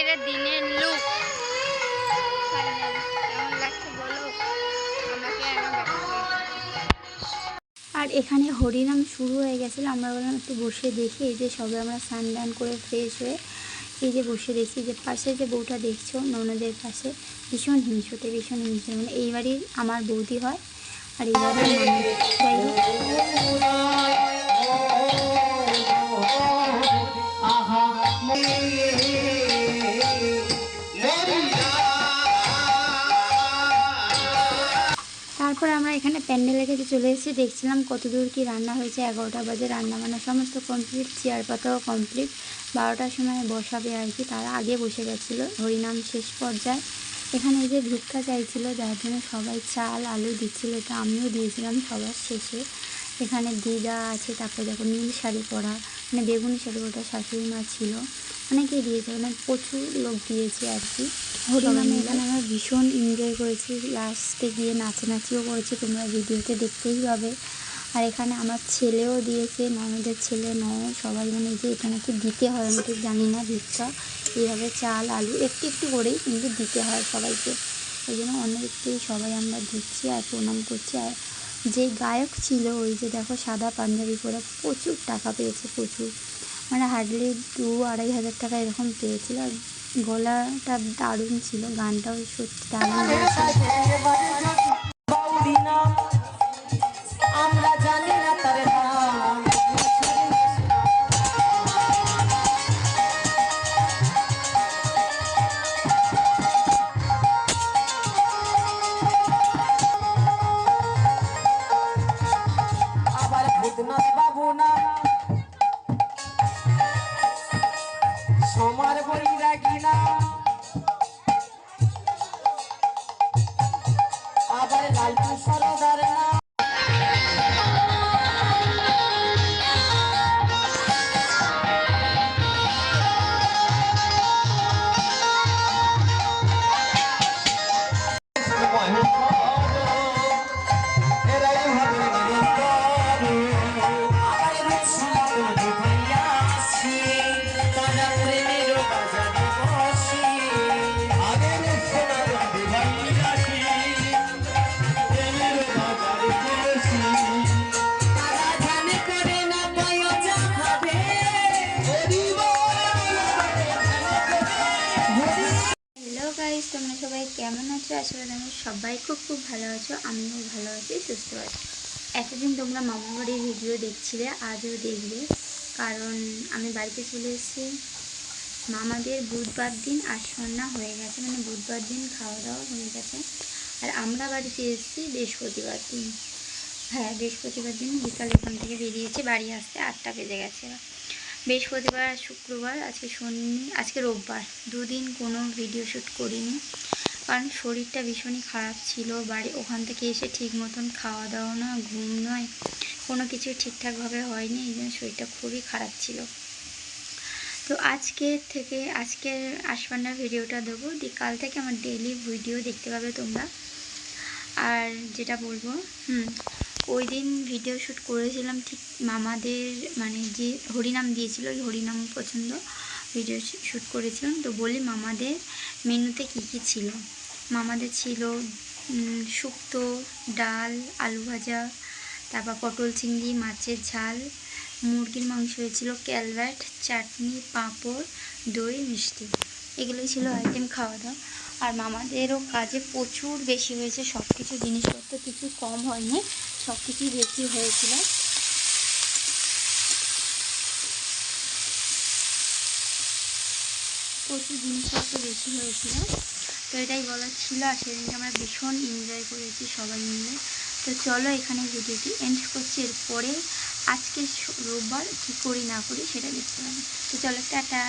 আজকের দিনের লুক আর এখানে হরিনাম শুরু হয়ে গেছিল। আমরা বললাম, একটু বসে দেখি। এই যে সবে আমরা স্নান করে ফ্রেশ হয়ে এই যে বসে দেখছি, যে পাশে যে বউটা দেখছ, ননদের পাশে, ভীষণ হিংসুটে ভীষণ হিংসুটে। মানে এই বাড়ির আমার বৌদি হয়, আর এই বাড়ির যাই হোক। আমরা এখানে প্যান্ডেলের কাছে চলে এসেছি। দেখছিলাম কত দূর কি রান্না হয়েছে। এগারোটা বাজে, রান্না বান্না সমস্ত কমপ্লিট চেয়ার পাতাও কমপ্লিট বারোটার সময় বসাবে আর কি, তারা আগে বসে গেছিল। হরিনাম শেষ পর্যায়ে। এখানে যে ভিক্ষা চাইছিলো, যার জন্য সবাই চাল, আলু দিচ্ছিল, এটা আমিও দিয়েছিলাম সবার শেষে। এখানে দিদা আছে তারপরে দেখো নীল শাড়ি পরা মানে বেগুনি শাড়ি পরা শাশুড়ি মা ছিল অনেকেই দিয়েছে মানে প্রচুর লোক দিয়েছে আর কি। হরিনামে এখানে আমরা ভীষণ এনজয় করেছি লাস্টে গিয়ে নাচানাচিও করেছি তোমরা ভিডিওতে দেখতেই পাবে। আর এখানে আমার ছেলেও দিয়েছে ননদের ছেলে নয় সবাই মানে যে এখানে কি দিতে হয় আমি ঠিক জানি না ভিক্ষা এইভাবে চাল আলু একটু একটু করেই কিন্তু দিতে হয় সবাইকে। ওই জন্য অনেককেই সবাই আমরা দিচ্ছি আর প্রণাম করছি আর যে গায়ক ছিল, ওই যে দেখো সাদা পাঞ্জাবি পরে প্রচুর টাকা পেয়েছে, প্রচুর। মানে হার্ডলি দু আড়াই হাজার টাকা এরকম পেয়েছিল আর গলাটা দারুণ ছিল, গানটাও সত্যি দারুণ সমার রাখি না। আবার লালটু সরদার কেমন আছো? আসলে তোমরা সবাই খুব খুব ভালো আছো। আমিও ভালো আছি, সুস্থ আছি। এতদিন তোমরা মামা বাড়ির ভিডিও দেখছিলে, আজও দেখবে। কারণ আমি বাড়িতে চলে এসেছি। মামাদের বুধবার দিন আসন্না হয়ে গেছে মানে বুধবার দিন খাওয়া দাওয়া হয়ে গেছে। আর আমরা বাড়িতে এসেছি বৃহস্পতিবার দিন। হ্যাঁ বৃহস্পতিবার দিন বিকাল এখান থেকে বেরিয়েছি, বাড়ি আসতে আটটা বেজে গেছে। বৃহস্পতিবার আর শুক্রবার, আজকে শনি, আজকে রোববার। দুদিন কোনো ভিডিও শ্যুট করিনি। কারণ শরীরটা ভীষণই খারাপ ছিল, বাড়ি ওখান থেকে এসে ঠিক মতন খাওয়া দাওয়া না ঘুম নয়, কোনো কিছু ঠিকঠাকভাবে হয়নি এই জন্য শরীরটা খুবই খারাপ ছিল। তো আজকে থেকে, আজকের আসমান্নার ভিডিওটা দেবো দিয়ে কাল থেকে আমার ডেইলি ভিডিও দেখতে পাবে তোমরা। আর যেটা বলব, হুম, ওই দিন ভিডিও শ্যুট করেছিলাম ঠিক মামাদের মানে যে হরিনাম দিয়েছিল, ওই হরিনাম পছন্দ ভিডিও শ্যুট করেছিলাম, তো বলি মামাদের মেনুতে কী কী ছিল? মামাদের ছিল শুক্তো, ডাল, আলু ভাজা, তারপর পটল চিংড়ি, মাছের ঝাল, মুরগির মাংস হয়েছিল ক্যালভ্যাট, চাটনি, পাঁপড়, দই, মিষ্টি। এগুলোই ছিল আইটেম খাওয়া দাওয়া আর মামাদেরও কাজে প্রচুর বেশি হয়েছে সব কিছু জিনিসপত্র কিছু কম হয়নি সব কিছুই বেশি হয়েছিল। প্রচুর জিনিসপত্র বেশি হয়েছিল। তো এটাই বলার ছিল, আর সেদিনকে আমরা ভীষণ এনজয় করেছি সবাই মিলে। তো চলো এখানে ভিডিওটি এন্ড করছি। এরপরে আজকে রোববার কী করি না করি সেটা দেখতে পাবো তো চলো, টাটা।